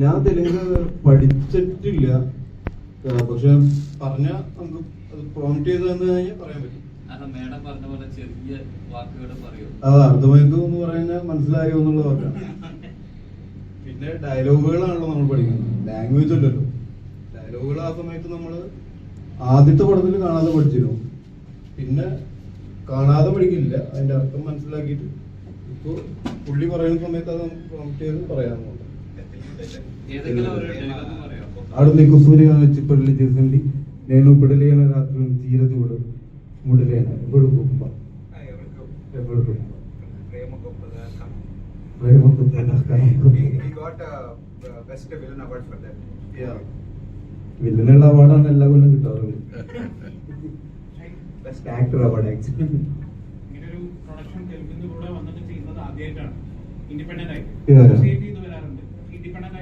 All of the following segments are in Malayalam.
ഞാൻ തെലുങ്ക് പഠിച്ചിട്ടില്ല. പക്ഷെ പറഞ്ഞ നമുക്ക് അത് പ്രോംപ്റ്റ് ചെയ്ത് തന്നു കഴിഞ്ഞാൽ പറയാൻ പറ്റും. അതെ മേഡം പറഞ്ഞ പോലെ ചെറിയ വാക്കുകൾ പറയൂ. അത് അർദ്ധമയത്തു എന്ന് പറയുന്നത് മനസ്സിലായോ എന്നുള്ള വാക്കാണ്. പിന്നെ ഡയലോഗുകളാണല്ലോ നമ്മൾ പഠിക്കുന്നത്. ലാംഗ്വേജ് അല്ലല്ലോ. ഡയലോഗുകൾ ആ സമയത്ത് നമ്മൾ ആദ്യത്തെ പടത്തിൽ കാണാതെ പഠിച്ചിരുന്നു. പിന്നെ കാണാതെ പഠിക്കില്ല അതിന്റെ അർത്ഥം മനസ്സിലാക്കിയിട്ട് ഇപ്പോൾ പുള്ളി പറയുന്ന സമയത്ത് അത് നമുക്ക് പ്രോംപ്റ്റ് ചെയ്ത് പറയാമെന്നുണ്ട് ഏതെങ്കിലും ഒരു ഡയലോഗ് പറയോ ఆడుంది కుసూరిగా వచ్చి పెళ్లి చేసింది నేను బిడలేన రాత్రి తీరదు కూడా ముడలేన ఎప్పుడు గొప్ప ఎప్పుడు గొప్ప ప్రేమ గొప్పగా ప్రేమ గొప్పగా he got a uh, best villain award for that വില്ലനുള്ള അവാർഡാണ് എല്ലാ കൊല്ലം കിട്ടാറുള്ളത് best actor award actually ഇങ്ങനെ ഒരു പ്രൊഡക്ഷൻ തെലുങ്കിന്റെ കൂടെ വന്നിട്ട് ചെയ്യുന്നത് ആദ്യമായിട്ടാണ് ഇൻഡിപെൻഡന്റ് ആയിട്ട്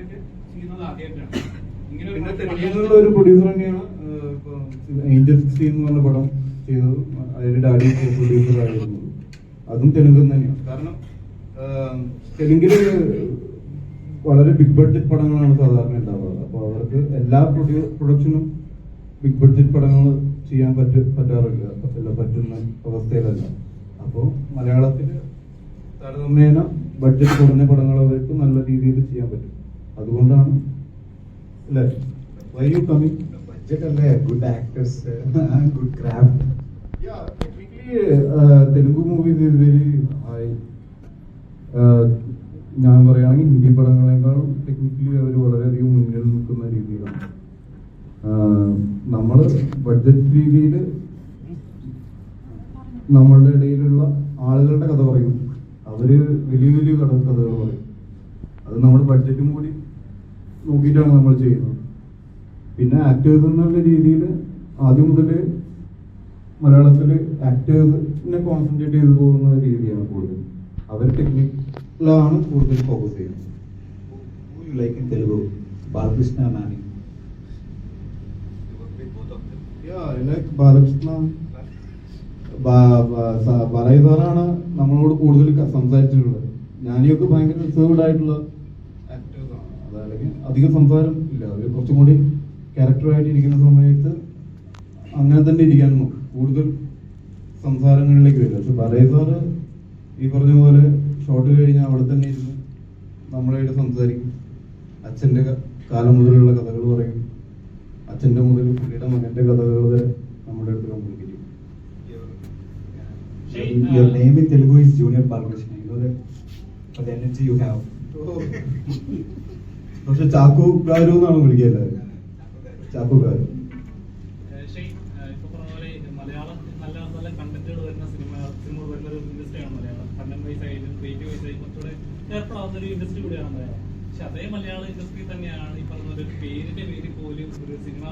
ആയിട്ട് ചെയ്യുന്നത് ആദ്യമായിട്ടാണ്. ഇങ്ങനെ ഒരു പിന്നെ production- തെലുങ്കിലുള്ള ഒരു പ്രൊഡ്യൂസർ തന്നെയാണ് ഏഞ്ചൽ സിക്സ്റ്റി എന്ന് പറഞ്ഞ പടം ചെയ്തത്. അതിന്റെ ഡാഡി പ്രൊഡ്യൂസർ ആയിരുന്നു. അതും തെലുങ്ക് തന്നെയാണ്. കാരണം തെലുങ്കിൽ വളരെ ബിഗ് ബഡ്ജറ്റ് പടങ്ങളാണ് സാധാരണ ഉണ്ടാവുക അപ്പോൾ അവർക്ക് എല്ലാ പ്രൊഡ്യൂ പ്രൊഡക്ഷനും ബിഗ് ബഡ്ജറ്റ് പടങ്ങൾ ചെയ്യാൻ പറ്റ പറ്റാറില്ല. പറ്റില്ല പറ്റുന്ന അവസ്ഥയിലല്ല. അപ്പോൾ മലയാളത്തിൽ താരതമ്യേന ബഡ്ജറ്റ് കുറഞ്ഞ പടങ്ങൾ അവർക്ക് നല്ല രീതിയിൽ ചെയ്യാൻ പറ്റും. അതുകൊണ്ടാണ്. അല്ലേ? വൈ യു കമ്മിങ് ബഡ്ജറ്റ് അല്ലേ good actors good craft Telugu movie very uh. Uh, ഞാൻ പറയുകയാണെങ്കിൽ ഹിന്ദി പടങ്ങളെക്കാളും ടെക്നിക്കലി അവർ വളരെയധികം മുന്നിൽ നിൽക്കുന്ന രീതിയിലാണ്. നമ്മൾ ബഡ്ജറ്റ് രീതിയിൽ നമ്മളുടെ ഇടയിലുള്ള ആളുകളുടെ കഥ പറയും. അവർ വലിയ വലിയ കഥ കഥകൾ പറയും. അത് നമ്മുടെ ബഡ്ജറ്റും കൂടി നോക്കിയിട്ടാണ് നമ്മൾ ചെയ്യുന്നത്. പിന്നെ ആക്ടേഴ്സ് എന്നുള്ള രീതിയിൽ ആദ്യം മുതൽ മലയാളത്തിൽ ആക്ടേഴ്സിനെ കോൺസെൻട്രേറ്റ് ചെയ്തു പോകുന്ന രീതിയാണ് കൂടുതൽ. അവർ ടെക്നിക്കിലാണ് കൂടുതൽ ഫോക്കസ് ചെയ്യുന്നത്. Yeah, I like Balakrishna Balaya സാറാണ് നമ്മളോട് കൂടുതൽ സംസാരിച്ചിട്ടുള്ളത്. ഞാനിയൊക്കെ ഭയങ്കര റിസർവ്ഡ് ആയിട്ടുള്ള അതല്ലെങ്കിൽ അധികം സംസാരം ഇല്ല. അവർ കുറച്ചും കൂടി ക്യാരക്ടറായിട്ട് ഇരിക്കുന്ന സമയത്ത് അങ്ങനെ തന്നെ ഇരിക്കാൻ നോക്കും. കൂടുതൽ സംസാരങ്ങളിലേക്ക് വരും പക്ഷെ പറയ സാറ് ഈ പറഞ്ഞ പോലെ ഷോട്ട് കഴിഞ്ഞാൽ അവിടെ തന്നെ ഇരുന്ന് നമ്മളായിട്ട് സംസാരിക്കും. അച്ഛന്റെ കാലം മുതലുള്ള കഥകൾ പറയും. അച്ഛന്റെ മുതൽ പുള്ളിയുടെ മകന്റെ കഥകൾ വരെ നമ്മുടെ അടുത്ത് കമ്മ്യൂണിക്കേറ്റ് ചെയ്യും your uh, name in Telugu is Junior Balakrishna you know that? For the energy you have. പക്ഷെ ചാക്കു ഗാരു എന്നാണ് വിളിക്കുക എല്ലാവരും ചാക്കു ഗാരു പക്ഷെ അതേ മലയാള ഇൻഡസ്ട്രി തന്നെയാണ് ഈ പറഞ്ഞ ഒരു പേരിന്റെ പേര് പോലും ഒരു സിനിമ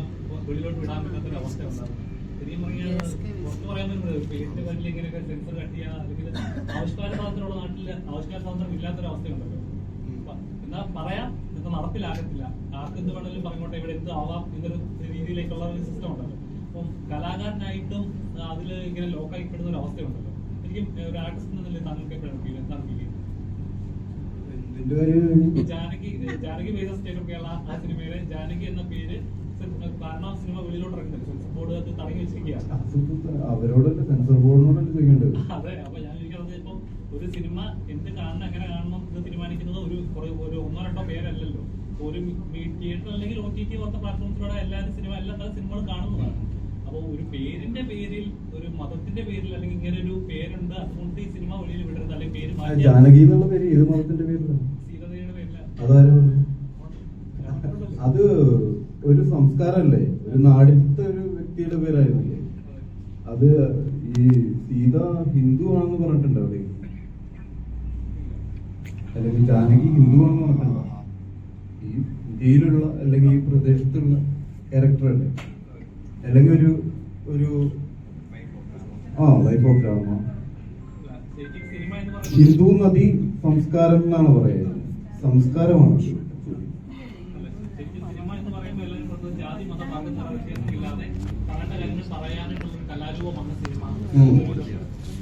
വെളിയിലോട്ട് വിടാൻ പറ്റാത്ത ഒരു അവസ്ഥ ഉണ്ടാകുന്നത് ശരിക്കും പറഞ്ഞാൽ പുറത്ത് പറയാൻ പറ്റുന്നത് പേരിന്റെ പേരിൽ ഇങ്ങനെയൊക്കെ കട്ട് ചെയ്യുക അല്ലെങ്കിൽ ആവിഷ്കാര സ്വാതന്ത്ര്യമുള്ള നാട്ടിൽ ആവിഷ്കാര സ്വാതന്ത്ര്യം ഇല്ലാത്തൊരവസ്ഥയുണ്ടല്ലോ. എന്നാ പറയാം? ഇത് നടപ്പിലാകത്തില്ല ആർക്ക് എന്ത് വേണമെങ്കിലും പറഞ്ഞോട്ടെ ഇവിടെ എന്ത് ആവാം എന്നൊരു രീതിയിലേക്കുള്ള ഒരു സിസ്റ്റം ഉണ്ടല്ലോ. അപ്പം കലാകാരനായിട്ടും അതിൽ ഇങ്ങനെ ലോക്കായിപ്പെടുന്ന ഒരു അവസ്ഥയുണ്ടല്ലോ. ഏഹ്, ഒരു ആർട്ടിസ്റ്റ് എന്ന നിലയിൽ താങ്കൾക്ക് എപ്പോഴാണ് ഫീൽ എന്താണ് ഫീൽ ചെയ്യുന്നത്? Janaki Janaki base state of Kerala ആ സിനിമയിലെ ജാനകി എന്ന പേര് കാരണം സിനിമ വെളിയിലോട്ട് ഇറങ്ങുന്നില്ല സെൻസർ ബോർഡ് അത് തടഞ്ഞു വെച്ചിരിക്കുകയാണ്. അവരോടല്ലേ സെൻസർ ബോർഡിനോടല്ലേ ചെയ്യേണ്ടത് അതെ. അപ്പൊ ഞാൻ ഇപ്പം ഒരു സിനിമ എന്ത് കാണണം എങ്ങനെ കാണണം എന്ന് തീരുമാനിക്കുന്നത് ഒരു ഒരു ഒന്നോ ഒരു തിയേറ്റർ അല്ലെങ്കിൽ ഒ ടി ടി പോലത്തെ പ്ലാറ്റ്ഫോംസിലൂടെ എല്ലാവരും സിനിമ എല്ലാ തരം സിനിമകളും കാണുന്നതാണ്. അപ്പോൾ ഒരു പേരിന്റെ പേരിൽ ഒരു മതത്തിന്റെ പേരിൽ അല്ലെങ്കിൽ ഇങ്ങനെ ഒരു പേരുണ്ട് അതുകൊണ്ട് ഈ സിനിമ വെളിയിൽ വിടരുത്. അല്ലെങ്കിൽ പേര് മാറ്റി ജാനകി എന്നുള്ള പേര് ഏത് മതത്തിന്റെ പേരിലാണ് സീതയുടെ അത് ഒരു സംസ്കാരമല്ലേ? ഒരു നാടിന്റെ ഒരു വ്യക്തിയുടെ പേരായിരുന്നില്ലേ? അത് ഈ സീത ഹിന്ദു ആണെന്ന് പറഞ്ഞിട്ടുണ്ട് അവിടെ? അല്ലെങ്കിൽ ജാനകി ഹിന്ദു ആണെന്ന് പറഞ്ഞിട്ടുണ്ടോ? ഇന്ത്യയിലുള്ള അല്ലെങ്കിൽ ഈ പ്രദേശത്തുള്ള ക്യാരക്ടറല്ല അല്ലെങ്കിൽ ഒരു ഒരു ആ ലൈഫ് ഓഫ് രാമ ഹിന്ദു നദി സംസ്കാരം എന്നാണ് പറയുന്നത്. സംസ്കാരമാണ്. കലാരൂപമാണ് സിനിമ.